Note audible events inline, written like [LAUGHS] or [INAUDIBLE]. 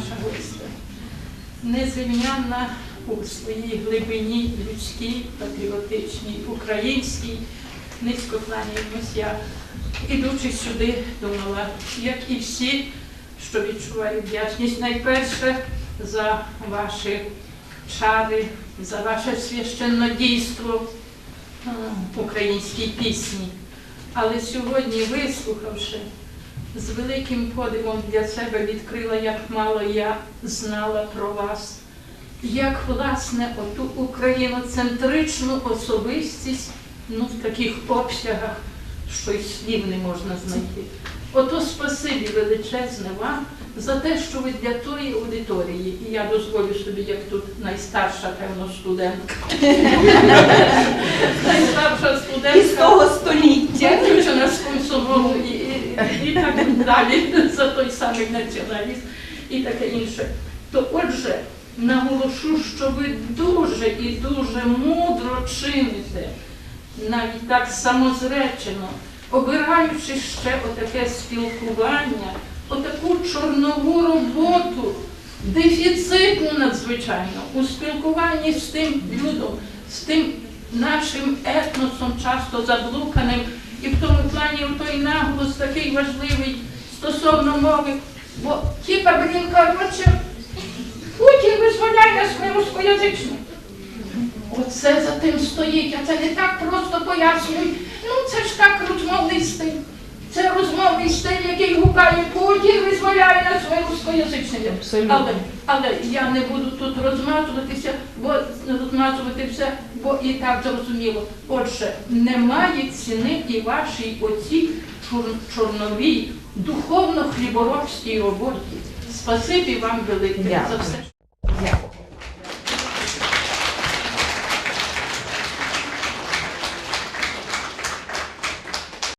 наша гостя. Незрівнянна у своїй глибині людській, патріотичній, українській. Низько кланяємось я, ідучи сюди, думала, як і всі, що відчуваю вдячність найперше за ваші чари, за ваше священнодійство е, українській пісні. Але сьогодні, вислухавши, з великим подивом для себе відкрила, як мало я знала про вас, як власне оту україноцентричну особистість ну, в таких обсягах, що й слів не можна знайти. Ото спасибі величезне вам за те, що ви для тої аудиторії, і я дозволю собі, як тут найстарша, певно, студентка. [LAUGHS] Найстарша студентка. І, так далі [LAUGHS] за той самий націоналізм і таке інше. То отже, наголошу, що ви дуже і дуже мудро чините, навіть так самозречено, обираючи ще отаке спілкування, отаку чорнову роботу, дефіцитну надзвичайно у спілкуванні з тим людом, з тим нашим етносом, часто заблуканим, і в тому плані той наголос такий важливий стосовно мови. Бо типа, блін, коротше, Путін визволяє нас ми рускоязичні. Оце за тим стоїть, а це не так просто пояснюють. Ну це ж так розмовний стиль. Це розмовний стиль, який гукає Путін, визволяє нас ми рускоязичні. Але, але я не буду тут розмазуватися, бо розмазувати все, бо і так зрозуміло. Отже, немає ціни і вашій оцій чор- чорновій, духовно-хліборобській роботі. Спасибі вам велике за все.